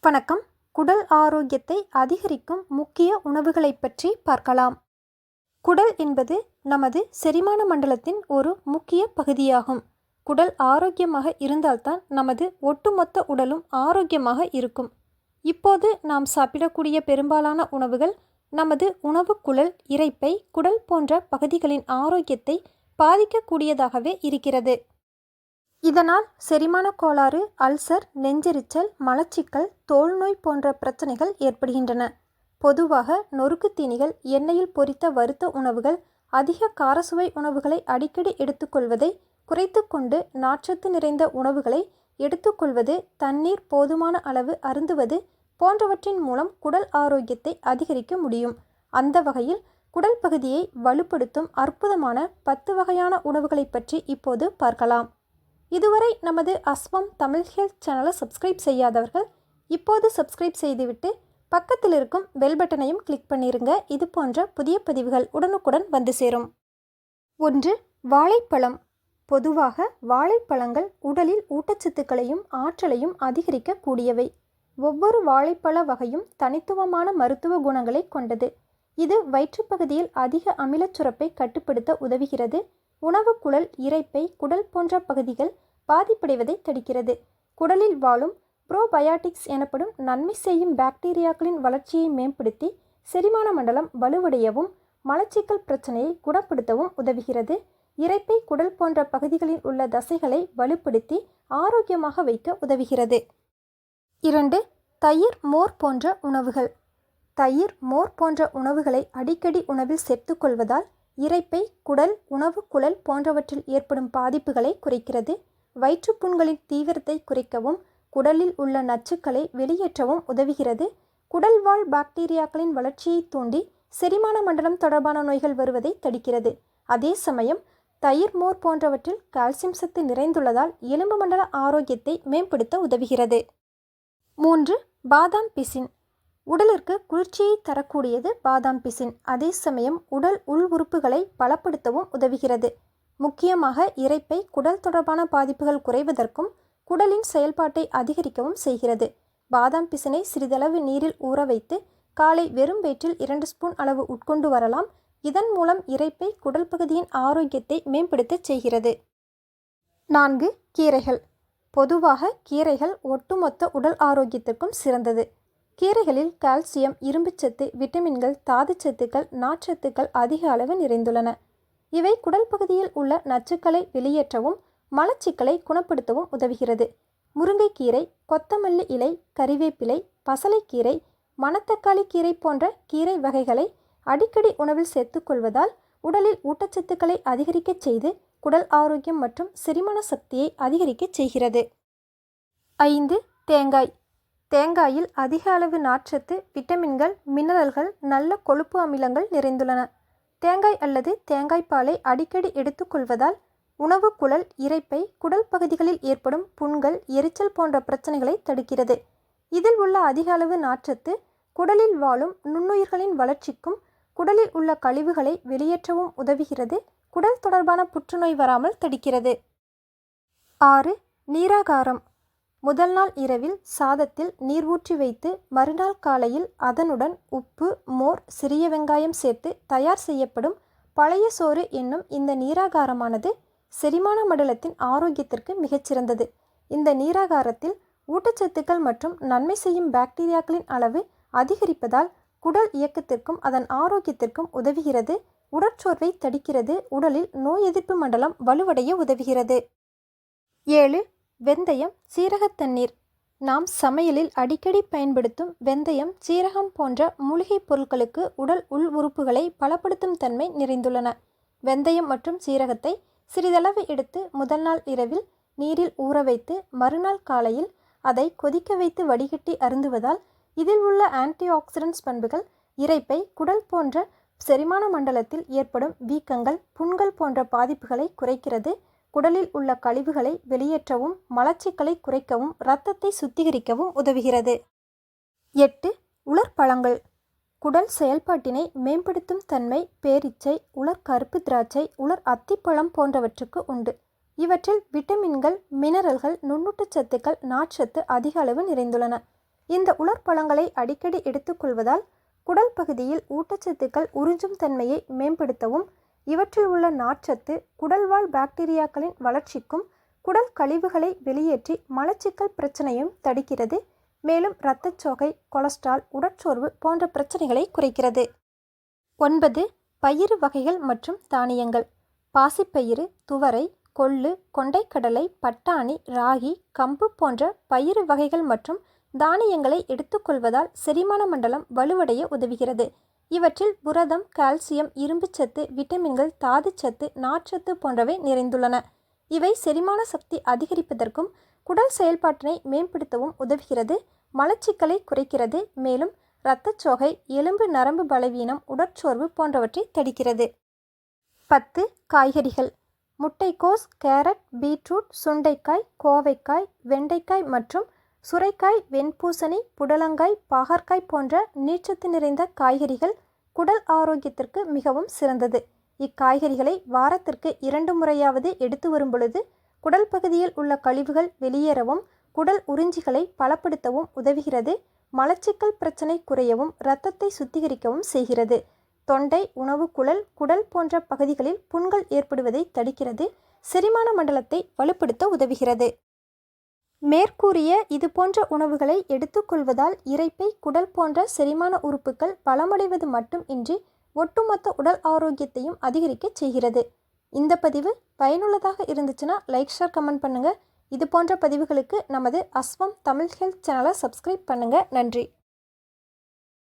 வணக்கம். குடல் ஆரோக்கியத்தை அதிகரிக்கும் முக்கிய உணவுகளைப் பற்றி பார்க்கலாம். குடல் என்பது நமது செரிமான மண்டலத்தின் ஒரு முக்கிய பகுதியாகும். குடல் ஆரோக்கியமாக இருந்தால்தான் நமது ஒட்டுமொத்த உடலும் ஆரோக்கியமாக இருக்கும். இப்போது நாம் சாப்பிடக்கூடிய பெரும்பாலான உணவுகள் நமது உணவு குழல் இரைப்பை குடல் போன்ற பகுதிகளின் ஆரோக்கியத்தை பாதிக்கக்கூடியதாகவே இருக்கிறது. இதனால் செரிமான கோளாறு அல்சர் நெஞ்செரிச்சல் மலச்சிக்கல் தோல்நோய் போன்ற பிரச்சனைகள் ஏற்படுகின்றன. பொதுவாக நொறுக்கு தீனிகள் எண்ணெயில் பொரித்த வறுத்த உணவுகள் அதிக காரசுவை உணவுகளை அடிக்கடி எடுத்துக்கொள்வதை குறைத்து கொண்டு நாற்றத்து நிறைந்த உணவுகளை எடுத்துக்கொள்வது தண்ணீர் போதுமான அளவு அருந்துவது போன்றவற்றின் மூலம் குடல் ஆரோக்கியத்தை அதிகரிக்க முடியும். அந்த வகையில் குடல் பகுதியை வலுப்படுத்தும் அற்புதமான பத்து வகையான உணவுகளை பற்றி இப்போது பார்க்கலாம். இதுவரை நமது அஸ்வம் தமிழ் ஹெல்த் சேனலை சப்ஸ்கிரைப் செய்யாதவர்கள் இப்போது சப்ஸ்கிரைப் செய்துவிட்டு பக்கத்தில் இருக்கும் பெல் பட்டனையும் கிளிக் பண்ணிருங்க. இது போன்ற புதிய பதிவுகள் உடனுக்குடன் வந்து சேரும். ஒன்று வாழைப்பழம். பொதுவாக வாழைப்பழங்கள் உடலில் ஊட்டச்சத்துக்களையும் ஆற்றலையும் அதிகரிக்க கூடியவை ஒவ்வொரு வாழைப்பழ வகையும் தனித்துவமான மருத்துவ குணங்களை கொண்டது. இது வயிற்றுப்பகுதியில் அதிக அமிலச் சுரப்பை கட்டுப்படுத்த உதவுகிறது. உணவு குழல் இரைப்பை குடல் போன்ற பகுதிகள் பாதிப்படைவதை தடுக்கிறது. குடலில் வாழும் ப்ரோபயாட்டிக்ஸ் எனப்படும் நன்மை செய்யும் பாக்டீரியாக்களின் வளர்ச்சியை மேம்படுத்தி செரிமான மண்டலம் வலுவடையவும் மலச்சிக்கல் பிரச்சனையை குணப்படுத்தவும் உதவுகிறது. இரைப்பை குடல் போன்ற பகுதிகளில் உள்ள தசைகளை வலுப்படுத்தி ஆரோக்கியமாக வைக்க உதவுகிறது. இரண்டு தயிர் மோர் போன்ற உணவுகள். தயிர் மோர் போன்ற உணவுகளை அடிக்கடி உணவில் சேர்த்துக்கொள்வதால் இரைப்பை குடல் உணவு குழல் போன்றவற்றில் ஏற்படும் பாதிப்புகளை குறைக்கிறது. வயிற்றுப்புண்களின் தீவிரத்தை குறைக்கவும் குடலில் உள்ள நச்சுக்களை வெளியேற்றவும் உதவுகிறது. குடல் வாழ் பாக்டீரியாக்களின் வளர்ச்சியை தூண்டி செரிமான மண்டலம் தொடர்பான நோய்கள் வருவதை தடுக்கிறது. அதே சமயம் தயிர் மோர் போன்றவற்றில் கால்சியம் சத்து நிறைந்துள்ளதால் எலும்பு மண்டல ஆரோக்கியத்தை மேம்படுத்த உதவுகிறது. மூன்று பாதாம் பிசின். உடலிற்கு குளிர்ச்சியை தரக்கூடியது பாதாம் பிசின். அதே சமயம் உடல் உள் உறுப்புகளை பலப்படுத்தவும் உதவுகிறது. முக்கியமாக இரைப்பை குடல் தொடர்பான பாதிப்புகள் குறைவதற்கும் குடலின் செயல்பாட்டை அதிகரிக்கவும் செய்கிறது. பாதாம் பிசினை சிறிதளவு நீரில் ஊற வைத்து காலை வெறும் வயிற்றில் இரண்டு ஸ்பூன் அளவு உட்கொண்டு வரலாம். இதன் மூலம் இரைப்பை குடல் பகுதியின் ஆரோக்கியத்தை மேம்படுத்தச் செய்கிறது. நான்கு கீரைகள். பொதுவாக கீரைகள் ஒட்டுமொத்த உடல் ஆரோக்கியத்திற்கும் சிறந்தது. கீரைகளில் கால்சியம் இரும்புச்சத்து விட்டமின்கள் தாதுச்சத்துக்கள் நார்ச்சத்துக்கள் அதிக அளவு நிறைந்துள்ளன. இவை குடல் பகுதியில் உள்ள நச்சுக்களை வெளியேற்றவும் மலச்சிக்கலை குணப்படுத்தவும் உதவுகிறது. முருங்கைக்கீரை கொத்தமல்லி இலை கறிவேப்பிலை பசலைக்கீரை மணத்தக்காளி கீரை போன்ற கீரை வகைகளை அடிக்கடி உணவில் சேர்த்துக்கொள்வதால் உடலில் ஊட்டச்சத்துக்களை அதிகரிக்கச் செய்து குடல் ஆரோக்கியம் மற்றும் செரிமான சக்தியை அதிகரிக்கச் செய்கிறது. ஐந்து தேங்காய். தேங்காயில் அதிக அளவு நார்ச்சத்து விட்டமின்கள் மினரல்கள் நல்ல கொழுப்பு அமிலங்கள் நிறைந்துள்ளன. தேங்காய் அல்லது தேங்காய் பாலை அடிக்கடி எடுத்துக்கொள்வதால் உணவு குழல் இரைப்பை குடல் பகுதிகளில் ஏற்படும் புண்கள் எரிச்சல் போன்ற பிரச்சனைகளை தடுக்கிறது. இதில் உள்ள அதிக அளவு நாற்றத்து குடலில் வாழும் நுண்ணுயிர்களின் வளர்ச்சிக்கும் குடலில் உள்ள கழிவுகளை வெளியேற்றவும் உதவுகிறது குடல் தொடர்பான புற்றுநோய் வராமல் தடுக்கிறது. ஆறு நீராகாரம். முதல் நாள் இரவில் சாதத்தில் நீர் ஊற்றி வைத்து மறுநாள் காலையில் அதனுடன் உப்பு மோர் சிறிய வெங்காயம் சேர்த்து தயார் செய்யப்படும் பழைய சோறு என்னும் இந்த நீராகாரமானது செரிமான மண்டலத்தின் ஆரோக்கியத்திற்கு மிகச்சிறந்தது. இந்த நீராகாரத்தில் ஊட்டச்சத்துக்கள் மற்றும் நன்மை செய்யும் பாக்டீரியாக்களின் அளவு அதிகரிப்பதால் குடல் இயக்கத்திற்கும் அதன் ஆரோக்கியத்திற்கும் உதவுகிறது. உடற்சோர்வை தடுக்கிறது. உடலில் நோய் எதிர்ப்பு மண்டலம் வலுவடைய உதவுகிறது. ஏழு வெந்தயம் சீரகத் தண்ணீர். நாம் சமையலில் அடிக்கடி பயன்படுத்தும் வெந்தயம் சீரகம் போன்ற மூலிகைப் பொருட்களுக்கு உடல் உள் உறுப்புகளை பலப்படுத்தும் தன்மை நிறைந்துள்ளன. வெந்தயம் மற்றும் சீரகத்தை சிறிதளவு எடுத்து முதல் நாள் இரவில் நீரில் ஊற வைத்து மறுநாள் காலையில் அதை கொதிக்க வைத்து வடிகட்டி அருந்துவதால் இதில் உள்ள ஆன்டி ஆக்சிடென்ட்ஸ் பண்புகள் இரைப்பை குடல் போன்ற செரிமான மண்டலத்தில் ஏற்படும் வீக்கங்கள் புண்கள் போன்ற பாதிப்புகளை குறைக்கிறது. குடலில் உள்ள கழிவுகளை வெளியேற்றவும் மலச்சிக்கலை குறைக்கவும் இரத்தத்தை சுத்திகரிக்கவும் உதவுகிறது. எட்டு உலர்பழங்கள். குடல் செயல்பாட்டினை மேம்படுத்தும் தன்மை பேரிச்சை உலர் கருப்பு திராட்சை உலர் அத்திப்பழம் போன்றவற்றுக்கு உண்டு. இவற்றில் விட்டமின்கள் மினரல்கள் நுண்ணூட்டச்சத்துக்கள் நார்ச்சத்து அதிக அளவு நிறைந்துள்ளன. இந்த உலர்பழங்களை அடிக்கடி எடுத்துக்கொள்வதால் குடல் பகுதியில் ஊட்டச்சத்துக்கள் உறிஞ்சும் தன்மையை மேம்படுத்தவும் இவற்றில் உள்ள நார்ச்சத்து குடல்வாழ் பாக்டீரியாக்களின் வளர்ச்சிக்கும் குடல் கழிவுகளை வெளியேற்றி மலச்சிக்கல் பிரச்சனையும் தடுக்கிறது. மேலும் இரத்தச்சோகை கொலஸ்ட்ரால் உடற்சோர்வு போன்ற பிரச்சனைகளை குறைக்கிறது. ஒன்பது பயிறு வகைகள் மற்றும் தானியங்கள். பாசிப்பயிறு துவரை கொள்ளு கொண்டைக்கடலை பட்டாணி ராகி கம்பு போன்ற பயிறு வகைகள் மற்றும் தானியங்களை எடுத்துக்கொள்வதால் செரிமான மண்டலம் வலுவடைய உதவுகிறது. இவற்றில் புரதம் கால்சியம் இரும்புச்சத்து விட்டமின்கள் தாதுச்சத்து நார்ச்சத்து போன்றவை நிறைந்துள்ளன. இவை செரிமான சக்தி அதிகரிப்பதற்கும் குடல் செயல்பாட்டினை மேம்படுத்தவும் உதவுகிறது மலச்சிக்கலை குறைக்கிறது மேலும் இரத்தச்சோகை எலும்பு நரம்பு பலவீனம் உடற்சோர்வு போன்றவற்றை தடுக்கிறது. பத்து காய்கறிகள். முட்டைக்கோஸ் கேரட் பீட்ரூட் சுண்டைக்காய் கோவைக்காய் வெண்டைக்காய் மற்றும் சுரைக்காய் வெண்பூசணி புடலங்காய் பாகற்காய் போன்ற நீச்சத்து நிறைந்த காய்கறிகள் குடல் ஆரோக்கியத்திற்கு மிகவும் சிறந்தது. இக்காய்கறிகளை வாரத்திற்கு இரண்டு முறையாவது எடுத்து வரும் பொழுது குடல் பகுதியில் உள்ள கழிவுகள் வெளியேறவும் குடல் உறிஞ்சிகளை பலப்படுத்தவும் உதவுகிறது மலச்சிக்கல் பிரச்சனை குறையவும் இரத்தத்தை சுத்திகரிக்கவும் செய்கிறது. தொண்டை உணவு குழல் குடல் போன்ற பகுதிகளில் புண்கள் ஏற்படுவதை தடுக்கிறது செரிமான மண்டலத்தை வலுப்படுத்த உதவுகிறது. மேற்கூறிய இது போன்ற உணவுகளை எடுத்துக்கொள்வதால் இரைப்பை குடல் போன்ற செரிமான உறுப்புகள் பலமடைவது மட்டும் இன்றி ஒட்டுமொத்த உடல் ஆரோக்கியத்தையும் அதிகரிக்க செய்கிறது. இந்த பதிவு பயனுள்ளதாக இருந்துச்சுன்னா லைக் ஷேர் கமெண்ட் பண்ணுங்கள் இது போன்ற பதிவுகளுக்கு நமது அஸ்வம் தமிழ் ஹெல்த் சேனலை சப்ஸ்கிரைப் பண்ணுங்கள் நன்றி.